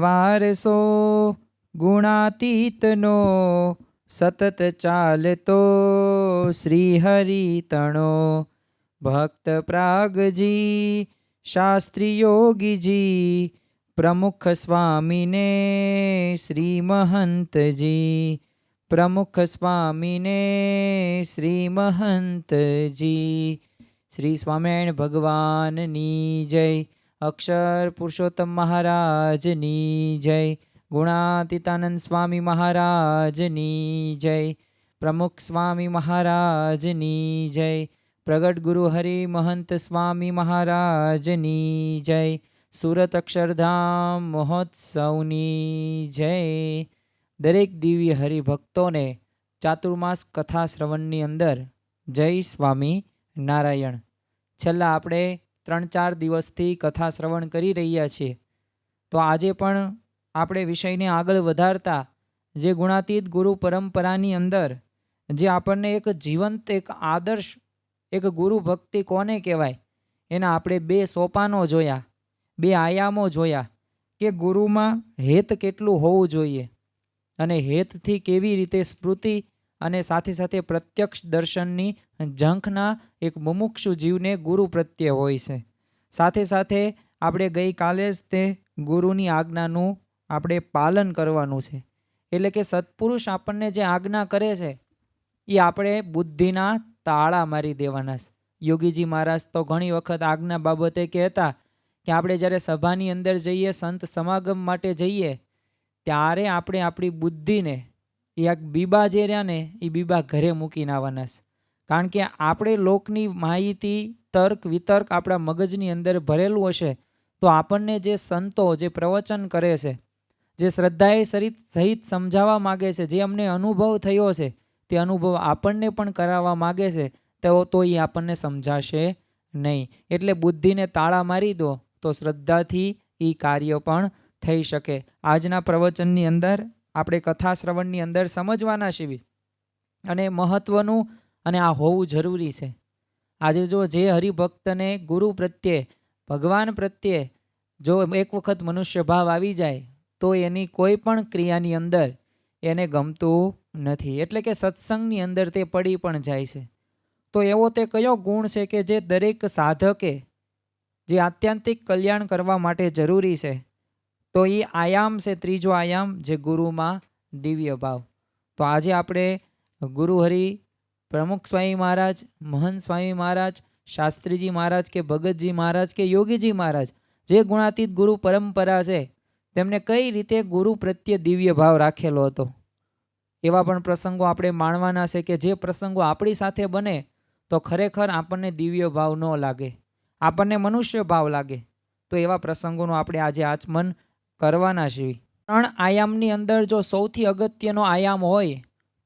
વારસો ગુણાતીતનો સતત ચાલતો શ્રી હરિતણો ભક્ત પ્રાગજી શાસ્ત્રી યોગીજી પ્રમુખ સ્વામીને શ્રી મહંતજી પ્રમુખ સ્વામીને શ્રી મહંતજી શ્રી સ્વામિનારાયણ ભગવાનની જય અક્ષર પુરુષોત્તમ મહારાજની જય. ગુણાતીતાનંદ સ્વામી મહારાજની જય. પ્રમુખ સ્વામી મહારાજની જય. પ્રગટ ગુરુ હરિ મહંત સ્વામી મહારાજની જય. સુરત અક્ષરધામ મહોત્સવની જય. દરેક દિવ્ય હરિભક્તોને ચાતુર્માસ કથા શ્રવણની અંદર જય સ્વામી નારાયણ. છેલ્લા આપણે ત્રણ ચાર દિવસથી કથા શ્રવણ કરી રહ્યા છીએ તો આજે પણ આપણે વિષયને આગળ વધારતા જે ગુણાતીત ગુરુ પરંપરાની અંદર જે આપણને એક જીવંત, એક આદર્શ, એક ગુરુ ભક્તિ કોને કહેવાય? એના આપણે બે સોપાનો જોયા, બે આયામો જોયા કે ગુરુમાં હેત કેટલું હોવું જોઈએ અને હેતથી કેવી રીતે સ્મૃતિ અને સાથે સાથે પ્રત્યક્ષ દર્શનની ઝંખના એક મુમુક્ષુ જીવને ગુરુ પ્રત્યે હોય છે. સાથે સાથે આપણે ગઈકાલે જ તે ગુરુની આજ્ઞાનું આપણે પાલન કરવાનું છે. એટલે કે સત્પુરુષ આપણને જે આજ્ઞા કરે છે, એ આપણે બુદ્ધિના તાળા મારી દેવાના છે. યોગીજી મહારાજ તો ઘણી વખત આજ્ઞા બાબતે કહેતા કે આપણે જ્યારે સભાની અંદર જઈએ, સંત સમાગમ માટે જઈએ, ત્યારે આપણે આપણી બુદ્ધિને એ બીબા જે રહ્યા ને, એ બીબા ઘરે મૂકીને આવવાના છે. કારણ કે આપણે લોકની માહિતી, તર્ક, વિતર્ક આપણા મગજની અંદર ભરેલું હશે, તો આપણને જે સંતો, જે પ્રવચન કરે છે, જે શ્રદ્ધાએ સહિત સહિત સમજાવવા માગે છે, જે અમને અનુભવ થયો છે, તે અનુભવ આપણને પણ કરાવવા માગે છે, તો તો એ આપણને સમજાશે નહીં. એટલે બુદ્ધિને તાળા મારી દો, તો શ્રદ્ધાથી એ કાર્ય પણ થઈ શકે. આજના પ્રવચનની અંદર આપણે કથા શ્રવણની અંદર સમજવાના છીએ. અને મહત્વનું અને આ હોવું જરૂરી છે. આજે જો જે હરિભક્તને ગુરુ પ્રત્યે, ભગવાન પ્રત્યે જો એક વખત મનુષ્ય ભાવ આવી જાય, તો એની કોઈ પણ ક્રિયાની અંદર એને ગમતું નથી. એટલે કે સત્સંગની અંદર તે પડી પણ જાય છે. તો એવો તે કયો ગુણ છે કે જે દરેક સાધકે જે આત્યંતિક કલ્યાણ કરવા માટે જરૂરી છે? તો એ આયામ છે ત્રીજો આયામ જે ગુરુમાં દિવ્ય ભાવ. તો આજે આપણે ગુરુહરિ પ્રમુખ સ્વામી મહારાજ, મહંત સ્વામી મહારાજ, શાસ્ત્રીજી મહારાજ કે ભગતજી મહારાજ કે યોગીજી મહારાજ જે ગુણાતીત ગુરુ પરંપરા છે, તેમને કઈ રીતે ગુરુ પ્રત્યે દિવ્ય ભાવ રાખેલો હતો? એવા પણ પ્રસંગો આપણે માણવાના છે કે જે પ્રસંગો આપણી સાથે બને તો ખરેખર આપણને દિવ્ય ભાવ ન લાગે. આપણને મનુષ્ય ભાવ લાગે. તો એવા પ્રસંગોનું આપણે આજે આચમન કરવાના છીએ ત્રણ આયામની અંદર જો સૌથી અગત્યનો આયામ હોય,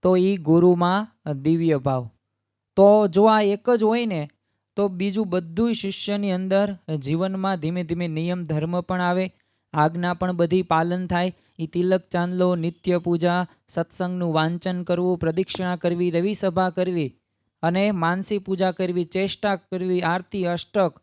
તો એ ગુરુમાં દિવ્ય ભાવ. તો જો આ એક જ હોય ને, તો બીજું બધું શિષ્યની અંદર જીવનમાં ધીમે ધીમે નિયમ, ધર્મ પણ આવે, આજ્ઞા પણ બધી પાલન થાય. એ તિલક, ચાંદલો, નિત્ય પૂજા, સત્સંગનું વાંચન કરવું, પ્રદક્ષિણા કરવી રવિસભા કરવી અને માનસી પૂજા કરવી, ચેષ્ટા કરવી, આરતી, અષ્ટક,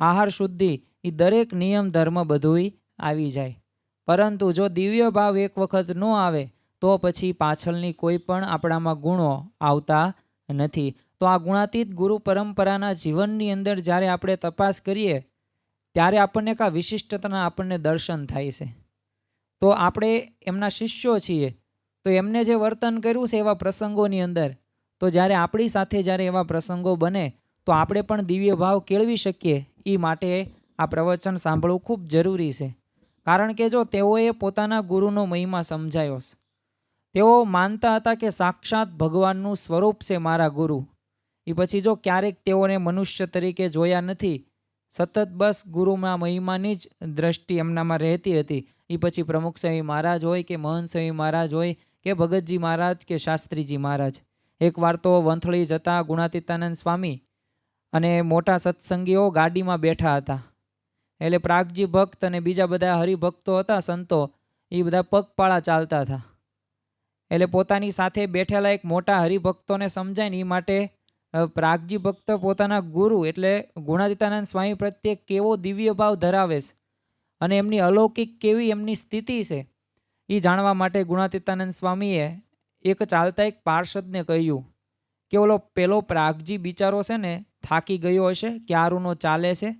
આહાર શુદ્ધિ એ દરેક નિયમ, ધર્મ બધુંય આવી જાય. પરંતુ જો દિવ્ય ભાવ એક વખત ન આવે, તો પછી પાછળની કોઈ પણ આપણામાં ગુણો આવતા નથી. તો આ ગુણાતીત ગુરુ પરંપરાના જીવનની અંદર જ્યારે આપણે તપાસ કરીએ, ત્યારે આપણને કાં વિશિષ્ટતાના આપણને દર્શન થાય છે. તો આપણે એમના શિષ્યો છીએ, તો એમને જે વર્તન કર્યું છે એવા પ્રસંગોની અંદર, તો જ્યારે આપણી સાથે જ્યારે એવા પ્રસંગો બને, તો આપણે પણ દિવ્ય ભાવ કેળવી શકીએ. એ માટે આ પ્રવચન સાંભળવું ખૂબ જરૂરી છે. કારણ કે જો તેઓએ પોતાના ગુરુનો મહિમા સમજાયો તેઓ માનતા હતા કે સાક્ષાત ભગવાનનું સ્વરૂપ છે મારા ગુરુ. એ પછી જો ક્યારેક તેઓને મનુષ્ય તરીકે જોયા નથી, સતત બસ ગુરુના મહિમાની જ દ્રષ્ટિ એમનામાં રહેતી હતી. એ પછી પ્રમુખ સ્વામી મહારાજ હોય કે મહંત સ્વામી મહારાજ હોય કે ભગતજી મહારાજ કે શાસ્ત્રીજી મહારાજ. એકવાર તો વંથળી જતા ગુણાતીતાનંદ સ્વામી અને મોટા સત્સંગીઓ ગાડીમાં બેઠા હતા. એટલે પ્રાગજી ભક્ત અને બીજા બધા હરિભક્તો હતા, સંતો, એ બધા પગપાળા ચાલતા હતા. એટલે પોતાની સાથે બેઠેલા એક મોટા હરિભક્તોને સમજાય ને એ માટે પ્રાગજી ભક્ત પોતાના ગુરુ એટલે ગુણાદિતાનંદ સ્વામી પ્રત્યે કેવો દિવ્ય ભાવ ધરાવે છે અને એમની અલૌકિક કેવી એમની સ્થિતિ છે એ જાણવા માટે ગુણાતીતાનંદ સ્વામીએ એક ચાલતા એક પાર્ષદને કહ્યું કે ઓલો પેલો પ્રાગજી બિચારો છે ને થાકી ગયો હશે, ક્યારુનો ચાલે છે?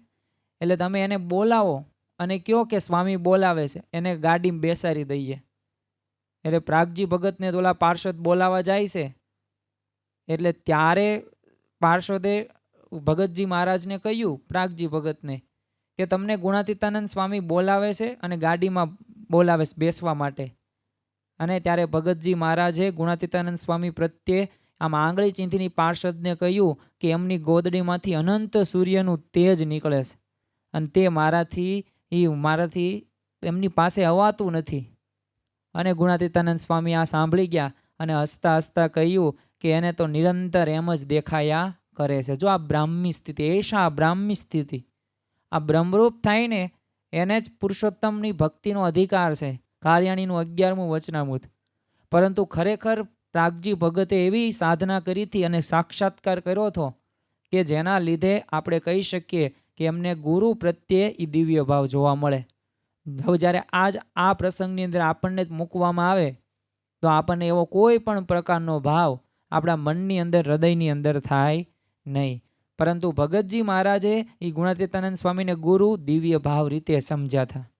એટલે તમે એને બોલાવો અને કહો કે સ્વામી બોલાવે છે, એને ગાડીમાં બેસાડી દઈએ. એટલે પ્રાગજી ભગતને તો ઓલા પાર્ષદ બોલાવા જાય છે, એટલે ત્યારે પાર્ષદે ભગતજી મહારાજને કહ્યું, પ્રાગજી ભગતને, કે તમને ગુણાતીતાનંદ સ્વામી બોલાવે છે અને ગાડીમાં બોલાવે છે બેસવા માટે. અને ત્યારે ભગતજી મહારાજે ગુણાતીતાનંદ સ્વામી પ્રત્યે આમ આંગળી ચીંથીની પાર્ષદને કહ્યું કે એમની ગોદડીમાંથી અનંત સૂર્યનું તેજ નીકળે છે. અને તે મારાથી, એ મારાથી એમની પાસે અવાતું નથી. અને ગુણાતીતાનંદ સ્વામી આ સાંભળી ગયા અને હસતા હસતા કહ્યું કે એને તો નિરંતર એમ જ દેખાયા કરે છે. જો આ બ્રાહ્મી સ્થિતિ એશા બ્રાહ્મી સ્થિતિ? આ બ્રહ્મરૂપ થાય ને એને જ પુરુષોત્તમની ભક્તિનો અધિકાર છે. કાર્યાણીનું અગિયારમું વચનામૃત. પરંતુ ખરેખર પ્રાગજી ભગતે એવી સાધના કરી હતી અને સાક્ષાત્કાર કર્યો હતો કે જેના લીધે આપણે કહી શકીએ કે એમને ગુરુ પ્રત્યે એ દિવ્ય ભાવ જોવા મળે. હવે જ્યારે આજ આ પ્રસંગની અંદર આપણને જ મૂકવામાં આવે, તો આપણને એવો કોઈ પણ પ્રકારનો ભાવ આપણા મનની અંદર, હૃદયની અંદર થાય નહીં. પરંતુ ભગતજી મહારાજે એ ગુણાતીતાનંદ સ્વામીને ગુરુ દિવ્ય ભાવ રીતે સમજ્યા હતા.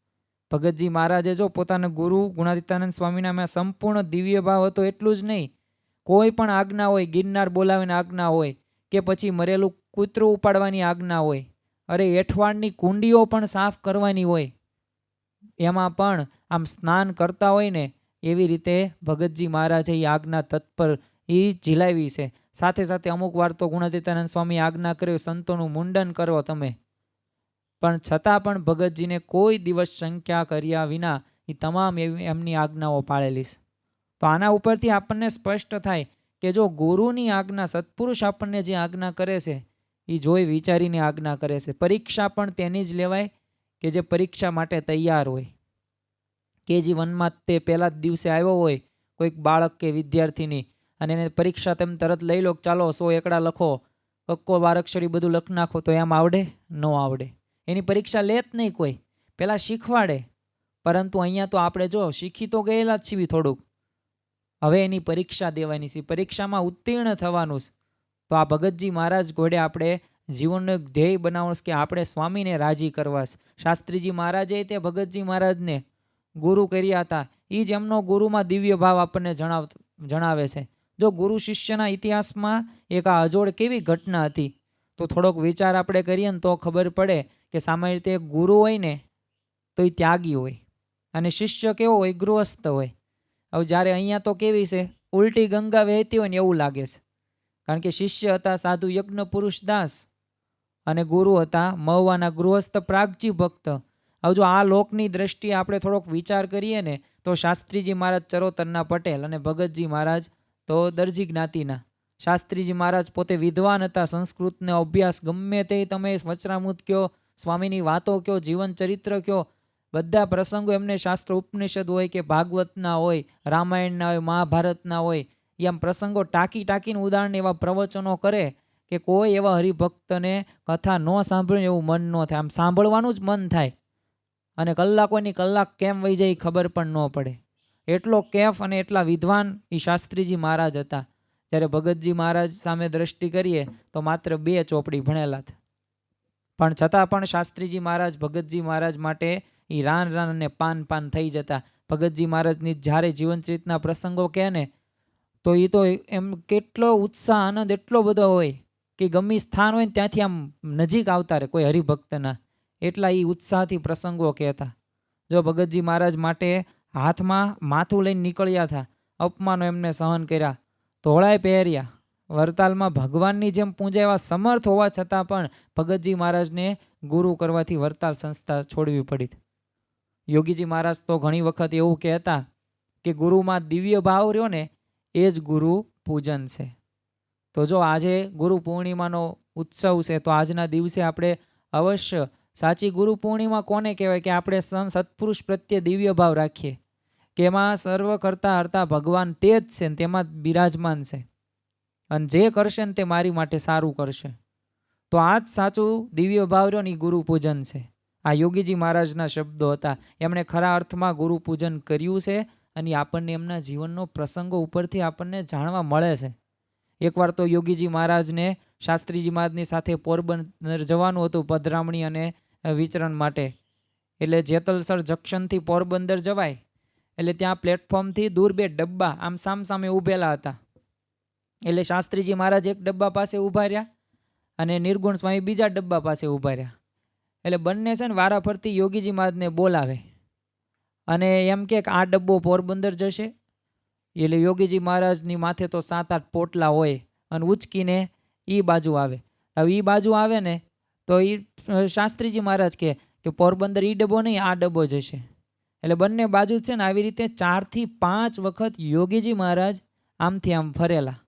ભગતજી મહારાજે જો પોતાના ગુરુ ગુણાતીતાનંદ સ્વામીનામાં સંપૂર્ણ દિવ્ય ભાવ હતો એટલું જ નહીં. કોઈ પણ આજ્ઞા હોય, ગિરનાર બોલાવીને આજ્ઞા હોય કે પછી મરેલું કૂતરું ઉપાડવાની આજ્ઞા હોય અરે, એઠવાડની કુંડીઓ પણ સાફ કરવાની હોય. એમાં પણ આમ સ્નાન કરતા હોય ને, એવી રીતે ભગતજી મહારાજે એ આજ્ઞા તત્પર એ ઝીલાવી છે. સાથે સાથે અમુક વાર તો ગુણાતીતાનંદ સ્વામી આજ્ઞા કર્યો, સંતોનું મુંડન કરો તમે. પણ છતાં પણ ભગતજીને કોઈ દિવસ શંકા કર્યા વિના એ તમામ એમની આજ્ઞાઓ પાળેલી છે. તો આના ઉપરથી આપણને સ્પષ્ટ થાય કે જો ગુરુની આજ્ઞા સત્પુરુષ આપણને જે આજ્ઞા કરે છે એ જોઈ વિચારીને આજ્ઞા કરે છે. પરીક્ષા પણ તેની જ લેવાય કે જે પરીક્ષા માટે તૈયાર હોય. કેજી વનમાં તે પહેલા જ દિવસે આવ્યો હોય કોઈક બાળક કે વિદ્યાર્થીની અને એને પરીક્ષા તેમ તરત લઈ લો ચાલો સો એકડા લખો, કક્કો, બારક્ષરી બધું લખ નાખો તો એમ આવડે? ન આવડે. એની પરીક્ષા લે જ નહીં કોઈ. પહેલાં શીખવાડે. પરંતુ અહીંયા તો આપણે જો શીખી તો ગયેલા જ છીએ થોડુંક. હવે એની પરીક્ષા દેવાની છે. પરીક્ષામાં ઉત્તીર્ણ થવાનું છે. તો આ ભગતજી મહારાજ ઘોડે આપણે જીવનનો એક ધ્યેય બનાવવું કે આપણે સ્વામીને રાજી કરવા શાસ્ત્રીજી મહારાજે તે ભગતજી મહારાજને ગુરુ કર્યા હતા. એ જ એમનો ગુરુમાં દિવ્ય ભાવ આપણને જણાવ, જણાવે છે. જો ગુરુ શિષ્યના ઇતિહાસમાં એક આ અજોડ કેવી ઘટના હતી? તો થોડોક વિચાર આપણે કરીએ ને તો ખબર પડે કે સામાન્ય રીતે ગુરુ હોય ને તો એ ત્યાગી હોય અને શિષ્ય કેવો હોય, ગૃહસ્થ હોય. હવે જ્યારે અહીંયા તો કેવી છે? ઉલટી ગંગા વહેતી હોય ને એવું લાગે છે. કારણ કે શિષ્ય હતા સાધુ, યજ્ઞ, પુરુષ, દાસ અને ગુરુ હતા, મહુવાના ગૃહસ્થ, પ્રાગજી ભક્ત. હવે જો આ લોકની દ્રષ્ટિએ આપણે થોડોક વિચાર કરીએ ને, તો શાસ્ત્રીજી મહારાજ ચરોતરના પટેલ અને ભગતજી મહારાજ તો દરજી જ્ઞાતિના. શાસ્ત્રીજી મહારાજ પોતે વિદ્વાન હતા, સંસ્કૃતનો અભ્યાસ ગમે તે તમે વચરામૃત કયો, સ્વામીની વાતો કયો, જીવન ચરિત્ર કયો, બધા પ્રસંગો એમને શાસ્ત્ર ઉપનિષદ હોય કે ભાગવતના હોય, રામાયણના હોય, મહાભારતના હોય એ આમ પ્રસંગો ટાંકી ટાંકીને ઉદાહરણ એવા પ્રવચનો કરે કે કોઈ એવા હરિભક્તને કથા ન સાંભળ્યું એવું મન ન થાય. આમ સાંભળવાનું જ મન થાય. અને કલાકોની કલાક કેમ વહી જાય ખબર પણ ન પડે. એટલો કેફ અને એટલા વિદ્વાન એ શાસ્ત્રીજી મહારાજ હતા. જ્યારે ભગતજી મહારાજ સામે દ્રષ્ટિ કરીએ તો માત્ર બે ચોપડી ભણેલા હતા. પણ છતાં પણ શાસ્ત્રીજી મહારાજ, ભગતજી મહારાજ માટે એ રાન રાન અને પાન પાન થઈ જતા. ભગતજી મહારાજની જ્યારે જીવનચરિતના પ્રસંગો કહે ને તો એ તો એમ કેટલો ઉત્સાહ આનંદ એટલો બધો હોય કે ગમે સ્થાન હોય ને ત્યાંથી આમ નજીક આવતા રહે કોઈ હરિભક્તના. એટલા એ ઉત્સાહથી પ્રસંગો કહેતા. જો ભગતજી મહારાજ માટે હાથમાં માથું લઈને નીકળ્યા હતા અપમાનો એમને સહન કર્યા, ધોળાએ પહેર્યા. વરતાલમાં ભગવાનની જેમ પૂંજાવા સમર્થ હોવા છતાં પણ ભગતજી મહારાજને ગુરુ કરવાથી વરતાલ સંસ્થા છોડવી પડી યોગીજી મહારાજ તો ઘણી વખત એવું કહેતા કે ગુરુમાં દિવ્ય ભાવ રહ્યો ને એ જ ગુરુ પૂજન છે. તો જો આજે ગુરુ પૂર્ણિમાનો ઉત્સવ છે, તો આજના દિવસે આપણે અવશ્ય સાચી ગુરુ પૂર્ણિમા કોને કહેવાય? કે આપણે સમ સત્પુરુષ પ્રત્યે દિવ્ય ભાવ રાખીએ. કે એમાં સર્વ કરતા હરતા ભગવાન તે જ છે ને તેમાં બિરાજમાન છે. અને જે કરશે ને તે મારી માટે સારું કરશે. તો આ જ સાચું દિવ્ય ભાવ રહ્યો ને એ ગુરુ પૂજન છે. આ યોગીજી મહારાજના શબ્દો હતા. એમણે ખરા અર્થમાં ગુરુ પૂજન કર્યું છે. અને આપણને એમના જીવનનો પ્રસંગો ઉપરથી આપણને જાણવા મળે છે. એકવાર તો યોગીજી મહારાજને, શાસ્ત્રીજી મહારાજની સાથે પોરબંદર જવાનું હતું પધરામણી અને વિચરણ માટે. એટલે જેતલસર જંકશનથી પોરબંદર જવાય. એટલે ત્યાં પ્લેટફોર્મથી દૂર બે ડબ્બા આમ સામ સામે ઊભેલા હતા. એટલે શાસ્ત્રીજી મહારાજ એક ડબ્બા પાસે ઊભા રહ્યા અને નિર્ગુણ સ્વામી બીજા ડબ્બા પાસે ઊભા રહ્યા. એટલે બંને છે ને વારાફરતી યોગીજી મહારાજને બોલાવે. અને એમ કે આ ડબ્બો પોરબંદર જશે? એટલે યોગીજી મહારાજની માથે તો સાત આઠ પોટલા હોય અને ઉચકીને એ બાજુ આવે. હવે એ બાજુ આવે ને, તો એ શાસ્ત્રીજી મહારાજ કહે કે પોરબંદર એ ડબ્બો નહીં, આ ડબ્બો જશે. એટલે બંને બાજુ છે ને, આવી રીતે ચારથી પાંચ વખત યોગીજી મહારાજ આમથી આમ ફરેલા.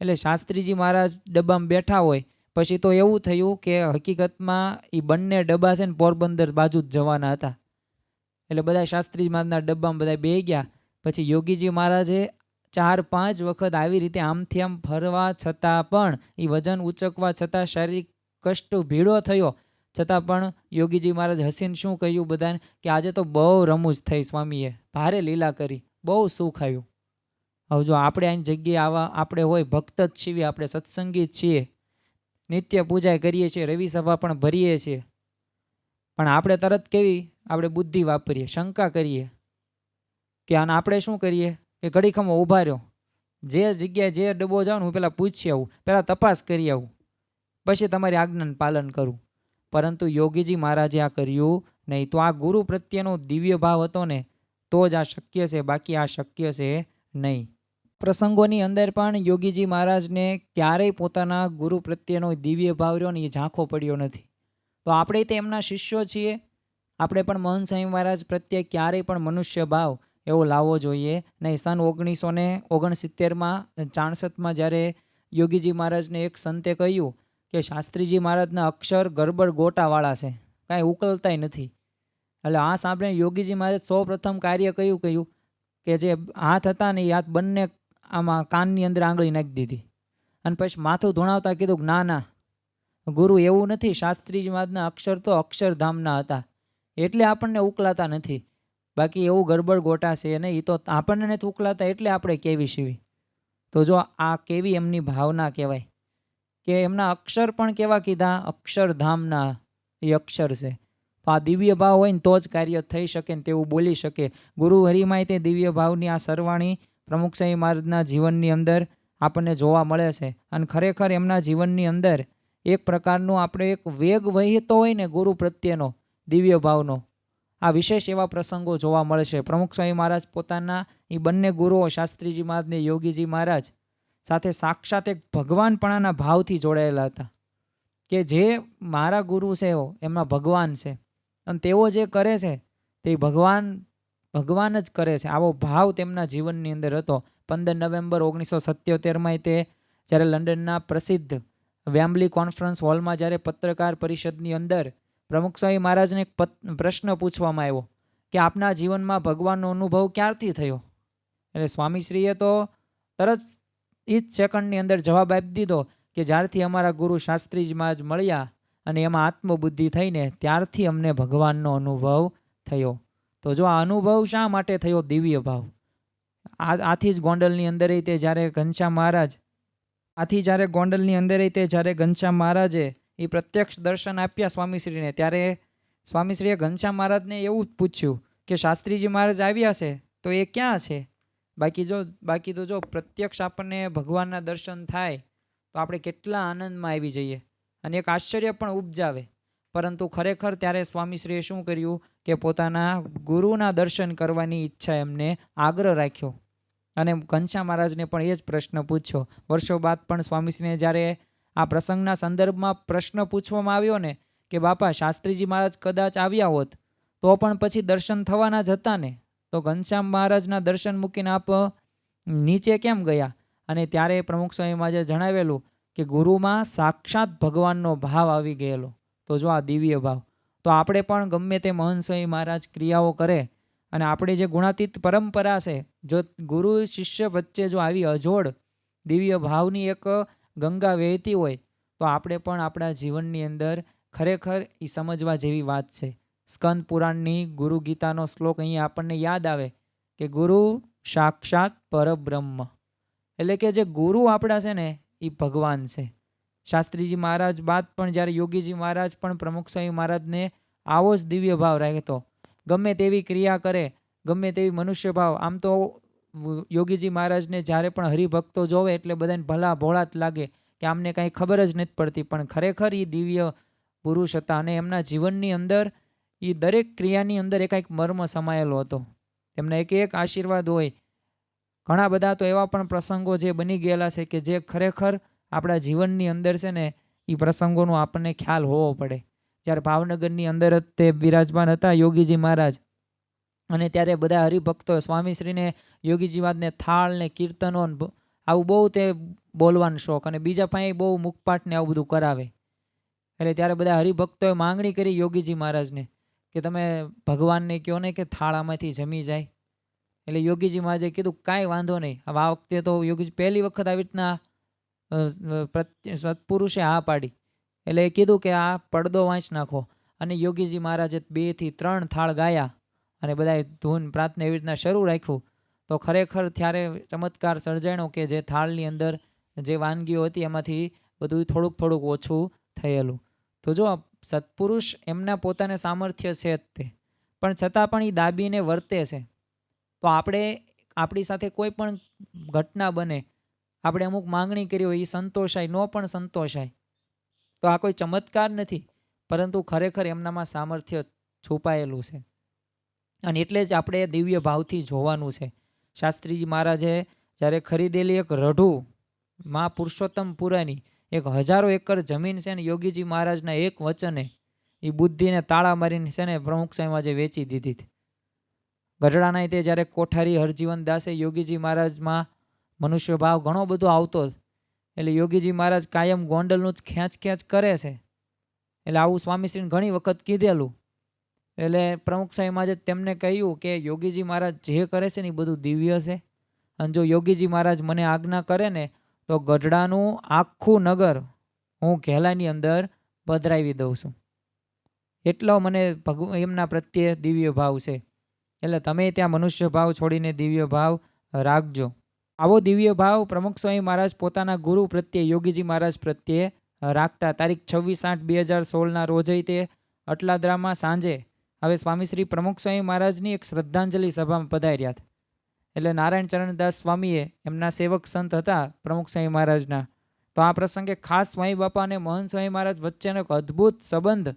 એટલે શાસ્ત્રીજી મહારાજ ડબ્બામાં બેઠા હોય, પછી તો એવું થયું કે હકીકતમાં એ બંને ડબ્બા છે ને પોરબંદર બાજુ જ જવાના હતા. એટલે બધા શાસ્ત્રી મહારાજના ડબ્બામાં બધા બે ગયા. પછી યોગીજી મહારાજે ચાર પાંચ વખત આવી રીતે આમથી આમ ફરવા છતાં પણ એ વજન ઉચકવા છતાં શારીરિક કષ્ટ ભીડો થયો. છતાં પણ યોગીજી મહારાજ હસીન શું કહ્યું બધાને? કે આજે તો બહુ રમૂજ થઈ સ્વામીએ. ભારે લીલા કરી. બહુ સુખ આવ્યું. હવે જો આપણે આની જગ્યાએ આવા, આપણે હોય ભક્ત જ છીએ, આપણે સત્સંગી છીએ. નિત્ય પૂજા કરીએ છીએ, રવિ સભા પણ ભરીએ છીએ. પણ આપણે તરત કેવી? આપણે બુદ્ધિ વાપરીએ, શંકા કરીએ કે આને આપણે શું કરીએ? કે ઘડીખમો ઊભા રહ્યો. જે જગ્યાએ જે ડબ્બો જાઉં હું પહેલાં પૂછી આવું પહેલાં તપાસ કરી આવું. પછી તમારી આજ્ઞાનું પાલન કરું. પરંતુ યોગીજી મહારાજે આ કર્યું નહીં. તો આ ગુરુ પ્રત્યેનો દિવ્ય ભાવ હતો ને, તો જ આ શક્ય છે. બાકી આ શક્ય છે નહીં. પ્રસંગોની અંદર પણ યોગીજી મહારાજને ક્યારેય પોતાના ગુરુ પ્રત્યેનો દિવ્ય ભાવ રહ્યો ને એ ઝાંખો પડ્યો નથી. તો આપણે તે એમના શિષ્યો છીએ. આપણે પણ સ્વામી મહારાજ પ્રત્યે ક્યારેય પણ મનુષ્ય ભાવ એવો લાવવો જોઈએ. નહીં સન ઓગણીસો ને ઓગણસિત્તેરમાં ચાણસઠમાં જ્યારે યોગીજી મહારાજને એક સંતે કહ્યું કે શાસ્ત્રીજી મહારાજના અક્ષર ગરબડ ગોટાવાળા છે. કાંઈ ઉકલતાય નથી. એટલે આ સાંભળીને યોગીજી મહારાજ સૌ પ્રથમ કાર્ય કયું કહ્યું? કે જે હાથ હતા ને એ હાથ બંને આમાં કાનની અંદર આંગળી નાખી દીધી. અને પછી માથું ધોણાવતા કીધું ના ના ગુરુ એવું નથી શાસ્ત્રીજી મહારાજના અક્ષર તો અક્ષરધામના હતા. એટલે આપણને ઉકલાતા નથી. બાકી એવું ગરબડ ગોટા છે ને એ તો આપણને નથી ઉકલાતા એટલે આપણે કેવી સીવી તો જો આ કેવી એમની ભાવના કહેવાય? કે એમના અક્ષર પણ કેવા કીધા? અક્ષરધામના એ અક્ષર છે. તો આ દિવ્ય ભાવ હોય ને તો જ કાર્ય થઈ શકે ને તેવું બોલી શકે. ગુરુ હરિમાય તે દિવ્ય ભાવની આ સરવાણી પ્રમુખ સાંઈ મહારાજના જીવનની અંદર આપણને જોવા મળે છે. અને ખરેખર એમના જીવનની અંદર એક પ્રકારનો આપણે એક વેગ વહેતો હોય ને ગુરુ પ્રત્યેનો, દિવ્ય ભાવનો. આ વિશેષ એવા પ્રસંગો જોવા મળશે પ્રમુખ સ્વામી મહારાજ પોતાના એ બંને ગુરુઓ, શાસ્ત્રીજી મહારાજને યોગીજી મહારાજ, સાથે સાક્ષાત એક ભગવાનપણાના ભાવથી જોડાયેલા હતા કે જે મારા ગુરુ છે એમના ભગવાન છે. અને તેઓ જે કરે છે તે ભગવાન ભગવાન જ કરે છે. આવો ભાવ તેમના જીવનની અંદર હતો. પંદર નવેમ્બર ઓગણીસો સત્યોતેરમાં તે જ્યારે લંડનના પ્રસિદ્ધ વેમ્બલી કોન્ફરન્સ હોલમાં જ્યારે પત્રકાર પરિષદની અંદર પ્રમુખ સ્વામી મહારાજને એક પ્રશ્ન પૂછવામાં આવ્યો કે આપના જીવનમાં ભગવાનનો અનુભવ ક્યારથી થયો? એટલે સ્વામીશ્રીએ તો તરત ઈજ જ સેકન્ડની અંદર જવાબ આપી દીધો કે જ્યારથી અમારા ગુરુ શાસ્ત્રીજી મહારાજ મળ્યા અને એમાં આત્મબુદ્ધિ થઈને ત્યારથી અમને ભગવાનનો અનુભવ થયો. તો જો આ અનુભવ શા માટે થયો? દિવ્ય ભાવ. આ, આથી જ ગોંડલની અંદર તે જ્યારે ઘનશ્યામ મહારાજ આથી જ્યારે ગોંડલની અંદર તે જ્યારે ઘનશ્યામ મહારાજે એ પ્રત્યક્ષ દર્શન આપ્યા સ્વામીશ્રીને, ત્યારે સ્વામીશ્રીએ ઘનશ્યામ મહારાજને એવું જ પૂછ્યું કે, શાસ્ત્રીજી મહારાજ આવ્યા છે? તો એ ક્યાં છે? બાકી જો, બાકી તો જો પ્રત્યક્ષ આપણને ભગવાનના દર્શન થાય, તો આપણે કેટલા આનંદમાં આવી જઈએ? અને એક આશ્ચર્ય પણ ઉપજાવે. પરંતુ ખરેખર ત્યારે સ્વામીશ્રીએ શું કર્યું કે, પોતાના ગુરુના દર્શન કરવાની ઈચ્છા એમને આગ્રહ રાખ્યો. અને ઘનશ્યામ મહારાજને પણ એ જ પ્રશ્ન પૂછ્યો. વર્ષો બાદ પણ સ્વામીશ્રીને જ્યારે આ પ્રસંગના સંદર્ભમાં પ્રશ્ન પૂછવામાં આવ્યો ને કે, બાપા, શાસ્ત્રીજી મહારાજ કદાચ આવ્યા હોત, તો પણ પછી દર્શન થવાના જ હતા ને? તો ઘનશ્યામ મહારાજના દર્શન મૂકીને આપ નીચે કેમ ગયા? અને ત્યારે પ્રમુખ સ્વામી મહારાજે જણાવેલું કે, ગુરુમાં સાક્ષાત ભગવાનનો ભાવ આવી ગયેલો. તો જો આ દિવ્ય ભાવ, તો આપણે પણ ગમે તે મહન સ્વામી મહારાજ ક્રિયાઓ કરે અને આપણી જે ગુણાતીત પરંપરા છે, જો ગુરુ શિષ્ય વચ્ચે જો આવી અજોડ દિવ્ય ભાવની એક ગંગા વહેતી હોય, તો આપણે પણ આપણા જીવનની અંદર ખરેખર એ સમજવા જેવી વાત છે. સ્કંદ પુરાણની ગુરુ ગીતાનો શ્લોક અહીંયા આપણને યાદ આવે કે ગુરુ સાક્ષાત પરબ્રહ્મ. એટલે કે જે ગુરુ આપણા છે ને, એ ભગવાન છે. શાસ્ત્રીજી મહારાજ બાદ પણ જ્યારે યોગીજી મહારાજ પણ પ્રમુખ સ્વામી મહારાજને આવો જ દિવ્ય ભાવ રહેતો ગમે તેવી ક્રિયા કરે, ગમે તેવી મનુષ્ય ભાવ આમ તો યોગીજી મહારાજને જ્યારે પણ હરિભક્તો જોવે એટલે બધાને ભલા ભોળા જ લાગે કે આમને કાંઈ ખબર જ નથી પડતી. પણ ખરેખર એ દિવ્ય પુરુષ હતા અને એમના જીવનની અંદર એ દરેક ક્રિયાની અંદર એક મર્મ સમાયેલો હતો. એમના એક એક આશીર્વાદ હોય. ઘણા બધા તો એવા પણ પ્રસંગો જે બની ગયેલા છે કે જે ખરેખર આપણા જીવનની અંદર છે ને એ પ્રસંગોનો આપણને ખ્યાલ હોવો પડે. જ્યારે ભાવનગરની અંદર જ તે બિરાજમાન હતા યોગીજી મહારાજ. અને ત્યારે બધા હરિભક્તો સ્વામીશ્રીને, યોગીજી મહારાજને થાળ ને કીર્તનો આવું બહુ તે બોલવાનો શોખ અને બીજા પાસે બહુ મુખપાઠને આવું બધું કરાવે. એટલે ત્યારે બધા હરિભક્તોએ માંગણી કરી યોગીજી મહારાજને કે તમે ભગવાનને કહો ને કે થાળામાંથી જમી જાય. એટલે યોગીજી મહારાજે કીધું કાંઈ વાંધો નહીં. આ વખતે તો યોગીજી પહેલી વખત આવી રીતના સત્પુરુષે હા પાડી. એટલે એ કીધું કે આ પડદો વાંચ નાખો. અને યોગીજી મહારાજે બેથી ત્રણ થાળ ગાયા અને બધાએ ધૂન પ્રાર્થના એવી રીતના શરૂ રાખ્યું. તો ખરેખર ત્યારે ચમત્કાર સર્જાણો કે જે થાળની અંદર જે વાનગીઓ હતી એમાંથી બધું થોડુંક થોડુંક ઓછું થયેલું. તો જો સત્પુરુષ એમના પોતાને સામર્થ્ય છે જ તે. પણ છતાં પણ એ દાબીને વર્તે છે. તો આપણે આપણી સાથે કોઈ પણ ઘટના બને, આપણે અમુક માંગણી કરી હોય એ સંતોષાય, ન પણ સંતોષાય. તો આ કોઈ ચમત્કાર નથી, પરંતુ ખરેખર એમનામાં સામર્થ્ય છુપાયેલું છે અને એટલે જ આપણે દિવ્ય ભાવથી જોવાનું છે શાસ્ત્રીજી મહારાજે જ્યારે ખરીદેલી એક રઢું, મા પુરુષોત્તમ પુરાની એક હજારો એકર જમીન છે ને યોગીજી મહારાજના એક વચને, એ બુદ્ધિને તાળા મારીને છે ને પ્રમુખ સાહેબમાં વેચી દીધી ગઢડાના તે જ્યારે કોઠારી હરજીવન દાસે યોગીજી મહારાજમાં મનુષ્ય ભાવ ઘણો બધો આવતો. એટલે યોગીજી મહારાજ કાયમ ગોંડલનું જ ખેંચ ખેંચ કરે છે. એટલે આવું સ્વામીશ્રીને ઘણી વખત કીધેલું. એટલે પ્રમુખ સાહેબમાં જ તેમને કહ્યું કે યોગીજી મહારાજ જે કરે છે ને એ બધું દિવ્ય છે. અને જો યોગીજી મહારાજ મને આજ્ઞા કરે ને, તો ગઢડાનું આખું નગર હું ઘેલાની અંદર પધરાવી દઉં છું. એટલો મને ભગવ એમના પ્રત્યે દિવ્ય ભાવ છે. એટલે તમે ત્યાં મનુષ્ય ભાવ છોડીને દિવ્ય ભાવ રાખજો. આવો દિવ્ય ભાવ પ્રમુખ સ્વામી મહારાજ પોતાના ગુરુ પ્રત્યે, યોગીજી મહારાજ પ્રત્યે રાખતા. તારીખ છવ્વીસ આઠ બે હજાર સોળના રોજ તે અટલાદરામાં સાંજે હવે સ્વામી શ્રી પ્રમુખ સ્વામી મહારાજની એક શ્રદ્ધાંજલિ સભામાં પધાર્યા એટલે નારાયણ ચરણદાસ સ્વામીએ એમના સેવક સંત હતા પ્રમુખ સ્વામી મહારાજના. તો આ પ્રસંગે ખાસ સ્વામી બાપા અને મહંત સ્વામી મહારાજ વચ્ચેનો એક અદ્ભુત સંબંધ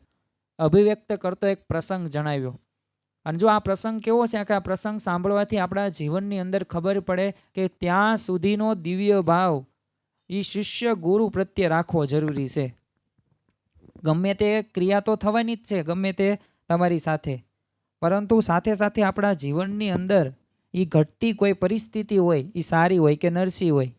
અભિવ્યક્ત કરતો એક પ્રસંગ જણાવ્યો. અને જો આ પ્રસંગ કેવો છે કે આ પ્રસંગ સાંભળવાથી આપણા જીવનની અંદર ખબર પડે કે ત્યાં સુધીનો દિવ્ય ભાવ એ શિષ્ય ગુરુ પ્રત્યે રાખવો જરૂરી છે. ગમે તે ક્રિયા તો થવાની જ છે, ગમે તે તમારી સાથે. પરંતુ સાથે સાથે આપણા જીવનની અંદર એ ઘટતી કોઈ પરિસ્થિતિ હોય એ સારી હોય કે નરસી હોય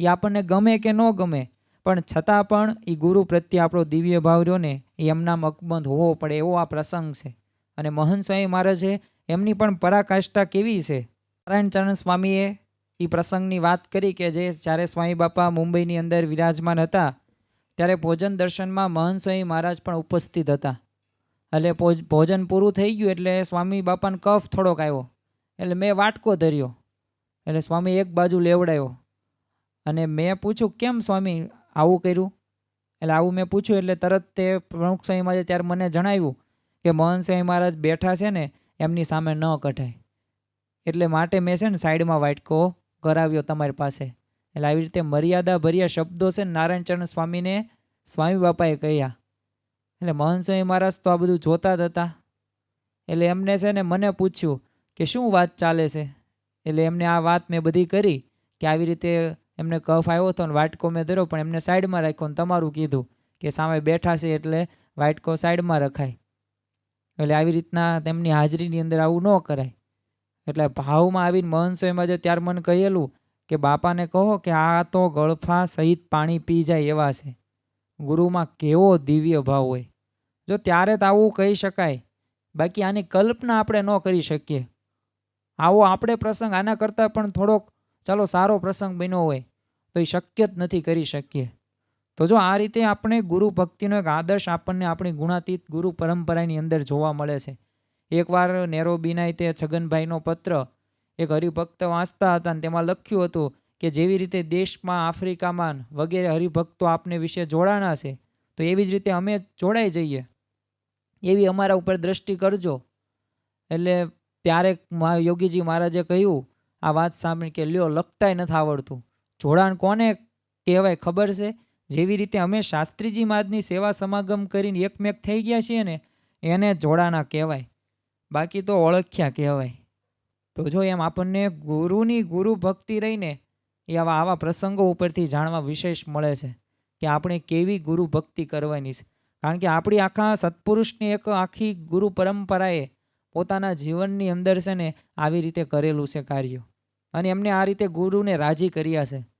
એ આપણને ગમે કે ન ગમે, પણ છતાં પણ એ ગુરુ પ્રત્યે આપણો દિવ્ય ભાવ રહ્યો ને એ એમના અકબંધ હોવો પડે એવો આ પ્રસંગ છે. અને મહંત સ્વામી મહારાજે એમની પણ પરાકાષ્ઠા કેવી છે? નારાયણ ચરણ સ્વામીએ એ પ્રસંગની વાત કરી કે જે જ્યારે સ્વામી બાપા મુંબઈની અંદર વિરાજમાન હતા, ત્યારે ભોજન દર્શનમાં મહંત સ્વામી મહારાજ પણ ઉપસ્થિત હતા. એટલે ભોજ- ભોજન પૂરું થઈ ગયું એટલે સ્વામી બાપાને કફ થોડોક આવ્યો. એટલે મેં વાટકો ધર્યો. એટલે સ્વામી એક બાજુ લેવડાયો. અને મેં પૂછ્યું, કેમ સ્વામી આવું કર્યું? એટલે આવું મેં પૂછ્યું એટલે તરત તે પ્રમુખ સ્વામી મહારાજે ત્યારે મને જણાવ્યું કે મોહન મહારાજ બેઠા છે ને, એમની સામે ન કઢાય. એટલે માટે મેં છે ને સાઈડમાં વાટકો કરાવ્યો તમારી પાસે. એટલે આવી રીતે મર્યાદા ભર્યા શબ્દો છે ને નારાયણચરણ સ્વામીને સ્વામી બાપાએ કહ્યા. એટલે મહંત સ્વામી મહારાજ તો આ બધું જોતા જ હતા. એટલે એમને છે ને મને પૂછ્યું કે શું વાત ચાલે છે? એટલે એમને આ વાત મેં બધી કરી કે આવી રીતે એમને કફ આવ્યો હતો ને વાટકો મેં ધર્યો, પણ એમને સાઈડમાં રાખ્યો ને તમારું કીધું કે સામે બેઠા છે એટલે વાટકો સાઈડમાં રખાય. એટલે આવી રીતના તેમની હાજરીની અંદર આવું ન કરાય. એટલે ભાવમાં આવીને મહંત એમાં જે ત્યાર મને કહેલું કે, બાપાને કહો કે આ તો ગળફા સહિત પાણી પી જાય એવા છે. ગુરુમાં કેવો દિવ્ય ભાવ હોય. જો ત્યારે તો આવું કહી શકાય. બાકી આની કલ્પના આપણે ન કરી શકીએ. આવો આપણે પ્રસંગ આના કરતાં પણ થોડોક, ચાલો સારો પ્રસંગ બન્યો હોય, તો એ શક્ય જ નથી કરી શકીએ. તો જો આ રીતે આપણે ગુરુ ભક્તિનો એક આદર્શ આપણને આપણી ગુણાતીત ગુરુ પરંપરાની અંદર જોવા મળે છે. એકવાર બિનાય તે છગનભાઈનો પત્ર એક હરિભક્ત વાંચતા હતા અને તેમાં લખ્યું હતું કે જેવી રીતે દેશમાં, આફ્રિકામાં વગેરે હરિભક્તો આપને વિશે જોડાણા છે, તો એવી જ રીતે અમે જોડાઈ જઈએ. એવી અમારા ઉપર દ્રષ્ટિ કરજો. એટલે ત્યારે યોગીજી મહારાજે કહ્યું, આ વાત સાંભળી કે લ્યો લખતાય નથી આવડતું. જોડાણ કોને કહેવાય ખબર છે? જેવી રીતે અમે શાસ્ત્રીજી મહારાજની સેવા સમાગમ કરીને એકમેક થઈ ગયા છીએ ને, એને જોડાણા કહેવાય. બાકી તો ઓળખ્યા કહેવાય. તો જો એમ આપણને ગુરુની ગુરુ ભક્તિ રહીને એ આવા આવા પ્રસંગો ઉપરથી જાણવા વિશેષ મળે છે કે આપણે કેવી ગુરુ ભક્તિ કરવાની છે. કારણ કે આપણી આખા સત્પુરુષની એક આખી ગુરુ પરંપરાએ પોતાના જીવનની અંદર છે ને, આવી રીતે કરેલું છે કાર્ય. અને એમને આ રીતે ગુરુને રાજી કર્યા છે.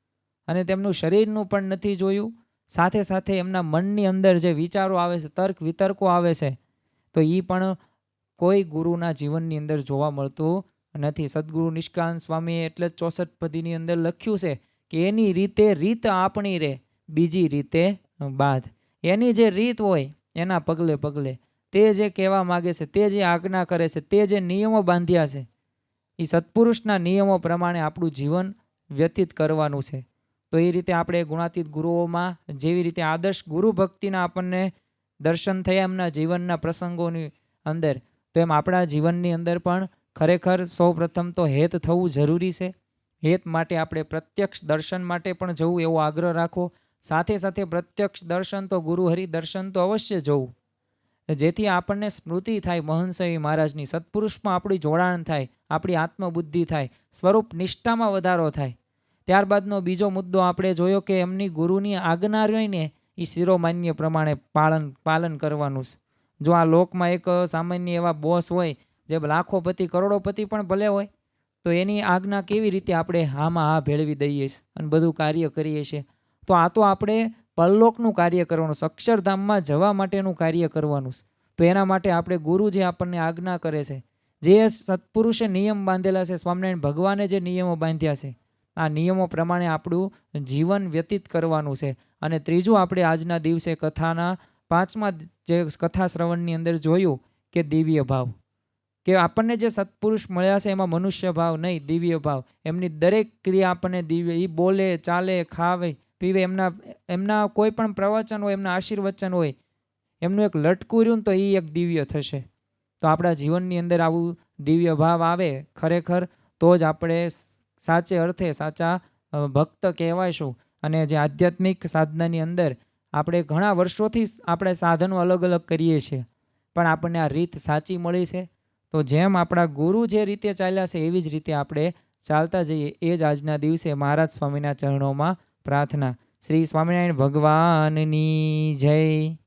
અને તેમનું શરીરનું પણ નથી જોયું. સાથે સાથે એમના મનની અંદર જે વિચારો આવે છે, તર્ક વિતર્કો આવે છે, તો એ પણ કોઈ ગુરુના જીવનની અંદર જોવા મળતું નથી. સદગુરુ નિષ્કાંત સ્વામીએ એટલે જ ચોસઠ પદીની અંદર લખ્યું છે કે એની રીતે રીત આપણી રે, બીજી રીતે બાદ. એની જે રીત હોય, એના પગલે પગલે, તે જે કહેવા માગે છે, તે જે આજ્ઞા કરે છે, તે જે નિયમો બાંધ્યા છે એ સત્પુરુષના નિયમો પ્રમાણે આપણું જીવન વ્યતીત કરવાનું છે. તો એ રીતે આપણે ગુણાતીત ગુરુઓમાં જેવી રીતે આદર્શ ગુરુ ભક્તિના આપણને દર્શન થયા એમના જીવનના પ્રસંગોની અંદર, તો એમ આપણા જીવનની અંદર પણ ખરેખર સૌ પ્રથમ તો હેત થવું જરૂરી છે. હેત માટે આપણે પ્રત્યક્ષ દર્શન માટે પણ જવું એવો આગ્રહ રાખો સાથે સાથે પ્રત્યક્ષ દર્શન તો ગુરુ હરિ દર્શન તો અવશ્ય જવું. જેથી આપણને સ્મૃતિ થાય મહંસવી મહારાજની, સત્પુરુષમાં આપણી જોડાણ થાય, આપણી આત્મબુદ્ધિ થાય, સ્વરૂપ નિષ્ઠામાં વધારો થાય. ત્યારબાદનો બીજો મુદ્દો આપણે જોયો કે એમની ગુરુની આજ્ઞા રહીને એ શિરોમાન્ય પ્રમાણે પાલન પાલન કરવાનું છે. જો આ લોકમાં એક સામાન્ય એવા બોસ હોય, જે લાખોપતિ, કરોડોપતિ પણ ભલે હોય, તો એની આજ્ઞા કેવી રીતે આપણે હામાં હા ભેળવી દઈએ છીએ અને બધું કાર્ય કરીએ છીએ? તો આ તો આપણે પરલોકનું કાર્ય કરવાનું છે, અક્ષરધામમાં જવા માટેનું કાર્ય કરવાનું છે. તો એના માટે આપણે ગુરુ જે આપણને આજ્ઞા કરે છે, જે સત્પુરુષે નિયમ બાંધેલા છે, સ્વામિનારાયણ ભગવાને જે નિયમો બાંધ્યા છે આ નિયમો પ્રમાણે આપણું જીવન વ્યતીત કરવાનું છે. અને ત્રીજું, આપણે આજના દિવસે કથાના પાંચમા જે કથા શ્રવણની અંદર જોયું કે દિવ્ય ભાવ. કે આપણને જે સત્પુરુષ મળ્યા છે, એમાં મનુષ્ય ભાવ નહીં, દિવ્ય ભાવ. એમની દરેક ક્રિયા આપણને દિવ્ય એ બોલે, ચાલે, ખાવે, પીવે, એમના એમના કોઈ પણ પ્રવચન હોય, એમના આશીર્વચન હોય, એમનું એક લટકું રહ્યું તો એ એક દિવ્ય થશે. તો આપણા જીવનની અંદર આવું દિવ્ય ભાવ આવે ખરેખર, તો જ આપણે સાચે અર્થે સાચા ભક્ત કહેવાયશું. અને જે આધ્યાત્મિક સાધનાની અંદર આપણે ઘણા વર્ષોથી આપણે સાધનો અલગ અલગ કરીએ છીએ. પણ આપણને આ રીત સાચી મળી છે. તો જેમ આપણા ગુરુ જે રીતે ચાલ્યા છે, એવી જ રીતે આપણે ચાલતા જઈએ. એ જ આજના દિવસે મહારાજ સ્વામીના ચરણોમાં પ્રાર્થના. શ્રી સ્વામિનારાયણ ભગવાનની જય.